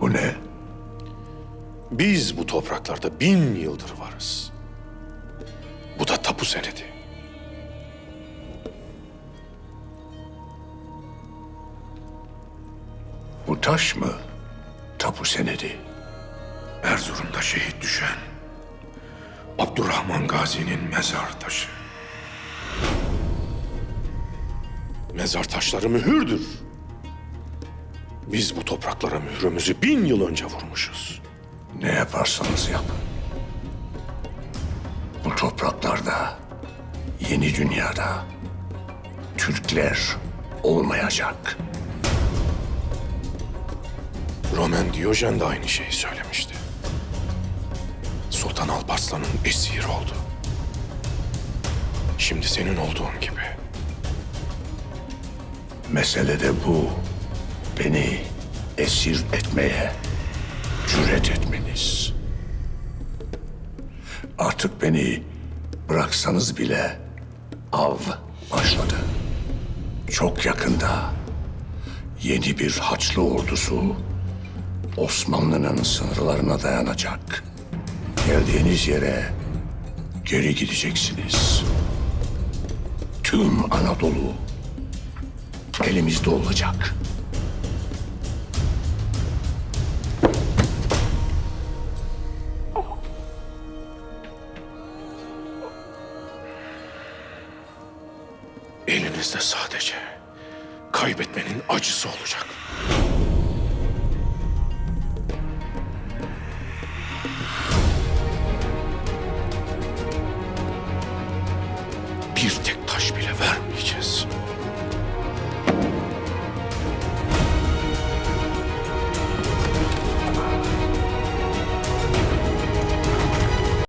Bu ne? Biz bu topraklarda bin yıldır varız. Bu da tapu senedi. Bu taş mı? Tapu senedi. Erzurum'da şehit düşen Abdurrahman Gazi'nin mezar taşı. Mezar taşları mühürdür. Biz bu topraklara mührümüzü bin yıl önce vurmuşuz. Ne yaparsanız yapın. Bu topraklarda, yeni dünyada Türkler olmayacak. Roman Diyojen de aynı şeyi söylemişti. Sultan Alparslan'ın esiri oldu. Şimdi senin olduğun gibi. Mesele de bu. Beni esir etmeye cüret etmeniz. Artık beni bıraksanız bile av başladı. Çok yakında yeni bir Haçlı ordusu Osmanlı'nın sınırlarına dayanacak. Geldiğiniz yere geri gideceksiniz. Tüm Anadolu elimizde olacak. Elinizde sadece kaybetmenin acısı olacak. Bir tek taş bile vermeyeceğiz.